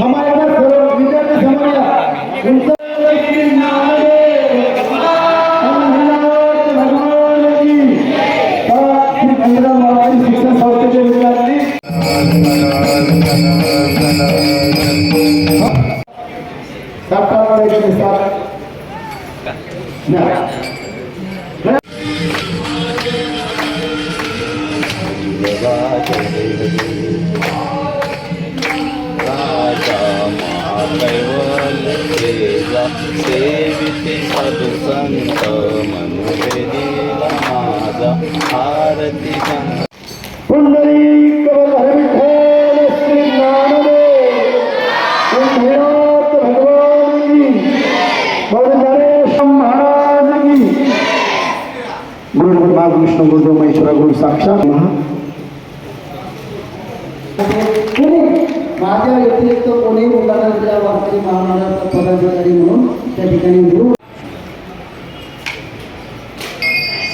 हमारे पास सर्व विद्यार्थी समोर या. सेविते सदुसंत मनुवेदीला माझा आरती गंगा विठ्ठल श्री नामदेव कुंभनाथ भगवान की और महाराज की गुरु गुरु महेश्वर गुरु साक्षात महा. माझ्या व्यतिरिक्त कोणी मुलांच्या वारकरी महामंडळाचा पदाधिकारी म्हणून त्या ठिकाणी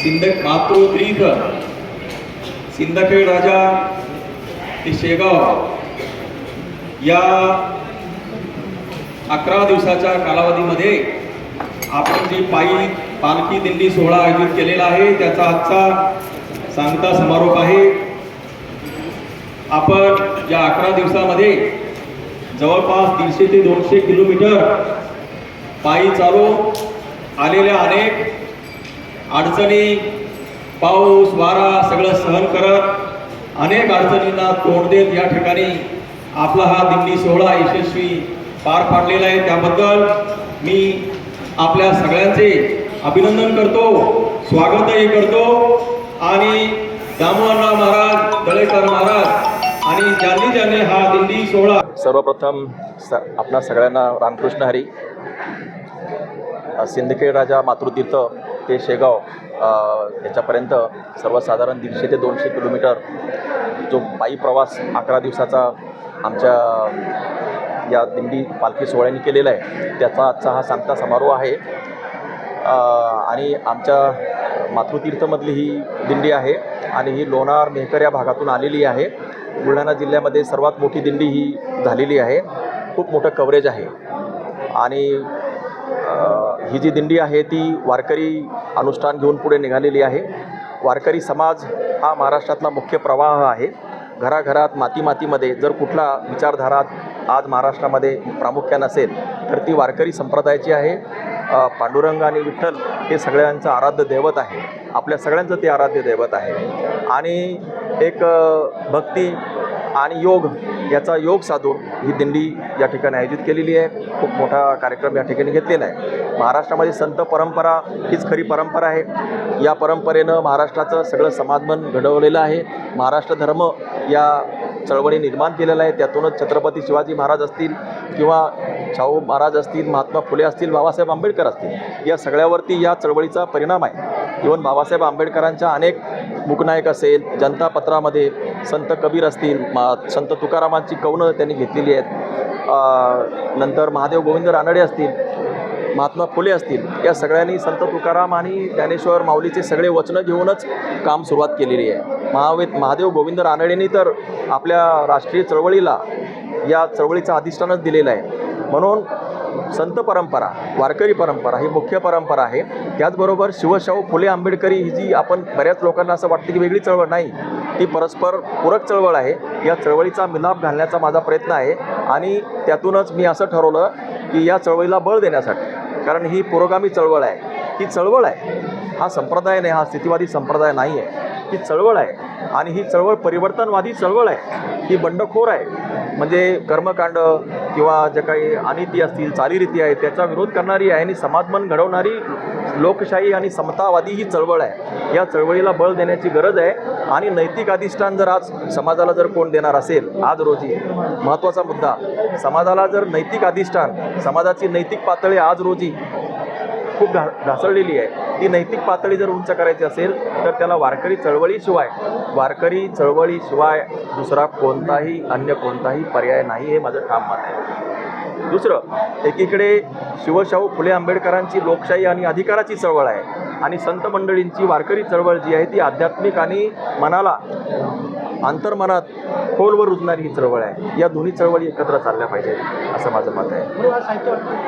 सिंदक मातृतीर्थ सिंदखेड राजा ते शेगाव. या अकरा दिवसाच्या कालावधीमध्ये आपण जी पायी पालखी दिंडी सोहळा आयोजित केलेला आहे त्याचा आजचा सांगता समारोप आहे. आपण या अकरा दिवसामध्ये जवळपास दीडशे ते दोनशे किलोमीटर पायी चालू आलेल्या अनेक अडचणी पाऊस वारा सगळं सहन करत अनेक अडचणींना तोंड देत या ठिकाणी आपला हा दिंडी सोहळा यशस्वी पार पाडलेला आहे. त्याबद्दल मी आपल्या सगळ्यांचे अभिनंदन करतो स्वागतही करतो. आणि दामोदरराव महाराज दळेकर महाराज आणि ज्यांनी ज्यांनी हा दिंडी सोहळा सर्वप्रथम स आपणा सगळ्यांना रामकृष्ण हरी सिंदखेड राजा मातृतीर्थ ते शेगाव याच्यापर्यंत सर्वसाधारण दीडशे ते दोनशे किलोमीटर जो पायी प्रवास अकरा दिवसाचा आमच्या या दिंडी पालखी सोहळ्याने केलेला आहे त्याचा आजचा हा सांगता समारोह आहे. आणि आमच्या मातृतीर्थमधली ही दिंडी आहे आणि ही लोणार मेहकर या भागातून आलेली आहे. बुलढाणा जिल्ह्यामध्ये सर्वात मोठी दिंडी ही झालेली आहे. खूप मोठं कव्हरेज आहे. आणि ही जी दिंडी आहे ती वारकरी अनुष्ठान घेऊन पुढे निघालेली आहे. वारकरी समाज हा महाराष्ट्रातला मुख्य प्रवाह आहे. घराघरात माती मातीमध्ये जर कुठला विचारधारा आज महाराष्ट्रामध्ये प्रामुख्यानं असेल तर ती वारकरी संप्रदायाची आहे. पांडुरंग आणि विठ्ठल हे सगळ्यांचं आराध्य दैवत आहे. आपल्या सगळ्यांचं ते आराध्य दैवत आहे. आणि एक भक्ती आणि योग याचा योग साधून ही दिंडी या ठिकाणी आयोजित केलेली आहे. खूप मोठा कार्यक्रम या ठिकाणी घेतलेला आहे. महाराष्ट्रामध्ये संत परंपरा हीच खरी परंपरा आहे. या परंपरेनं महाराष्ट्राचं सगळं समाजमन घडवलेलं आहे. महाराष्ट्र धर्म या चळवळी निर्माण केलेला आहे. त्यातूनच छत्रपती शिवाजी महाराज असतील किंवा शाहू महाराज असतील महात्मा फुले असतील बाबासाहेब आंबेडकर असतील या सगळ्यावरती या चळवळीचा परिणाम आहे. इवन बाबासाहेब आंबेडकरांच्या अनेक मुकनायक असेल जनता पत्रामध्ये संत कबीर असतील मा संत तुकारामांची कवनं त्यांनी घेतलेली आहेत. नंतर महादेव गोविंद रानडे असतील महात्मा फुले असतील या सगळ्यांनी संत तुकाराम आणि ज्ञानेश्वर माऊलीचे सगळे वचनं घेऊनच काम सुरुवात केलेली आहे. महावेद महादेव गोविंद रानडेंनी तर आपल्या राष्ट्रीय चळवळीला या चळवळीचा अधिष्ठानच दिलेलं आहे. म्हणून संत परंपरा वारकरी परंपरा ही मुख्य परंपरा आहे. त्याचबरोबर शिवशाहू फुले आंबेडकरी ही जी आपण बऱ्याच लोकांना असं वाटतं की वेगळी चळवळ नाही ती परस्पर पूरक चळवळ आहे. या चळवळीचा मिलाप घालण्याचा माझा प्रयत्न आहे आणि त्यातूनच मी असं ठरवलं की या चळवळीला बळ देण्यासाठी कारण ही पुरोगामी चळवळ आहे. ही चळवळ आहे. हा संप्रदाय नाही हा स्थितीवादी संप्रदाय नाही आहे ही चळवळ आहे आणि ही चळवळ परिवर्तनवादी चळवळ आहे. ही बंडखोर आहे. म्हणजे कर्मकांड किंवा जे काही अनिती असतील चालीरीती आहेत त्याचा विरोध करणारी आहे आणि समाजमन घडवणारी लोकशाही आणि समतावादी ही चळवळ आहे. या चळवळीला बळ देण्याची गरज आहे आणि नैतिक अधिष्ठान जर आज समाजाला जर कोण देणार असेल आज रोजी महत्त्वाचा मुद्दा समाजाला जर नैतिक अधिष्ठान समाजाची नैतिक पातळी आज रोजी खूप घा ढासळलेली आहे. ती नैतिक पातळी जर उंच करायची असेल तर त्याला वारकरी चळवळीशिवाय वारकरी चळवळीशिवाय दुसरा कोणताही अन्य कोणताही पर्याय नाही हे माझं ठाम मत आहे. दुसरं एकीकडे शिवशाहू फुले आंबेडकरांची लोकशाही आणि अधिकाराची चळवळ आहे आणि संत मंडळींची वारकरी चळवळ जी आहे ती आध्यात्मिक आणि मनाला अंतर्मनात खोलवर रुजणारी ही चळवळ आहे. या दोन्ही चळवळी एकत्र चालल्या पाहिजेत असं माझं मत आहे.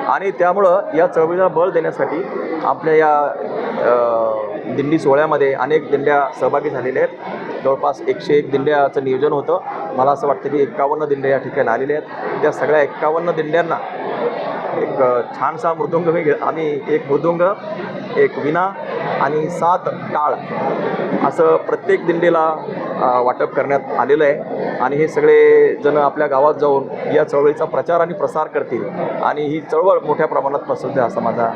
आणि त्यामुळं या चळवळीला बळ देण्यासाठी आपल्या या दिंडी सोहळ्यामध्ये अनेक दिंड्या सहभागी झालेल्या आहेत. जवळपास एकशे एक दिंड्याचं नियोजन होतं. मला असं वाटतं की एक्कावन्न दिंड्या या ठिकाणी आलेल्या आहेत. त्या सगळ्या एक्कावन्न दिंड्यांना एक छानसा मृदुंग मी घे- आम्ही एक मृदुंग एक विना आणि सात टाळ असं प्रत्येक दिंडीला वाटप करण्यात आलेलं आहे. आणि हे सगळे जण आपल्या गावात जाऊन या चळवळीचा प्रचार आणि प्रसार करतील. आणि ही चळवळ मोठ्या प्रमाणात पसरते असा माझा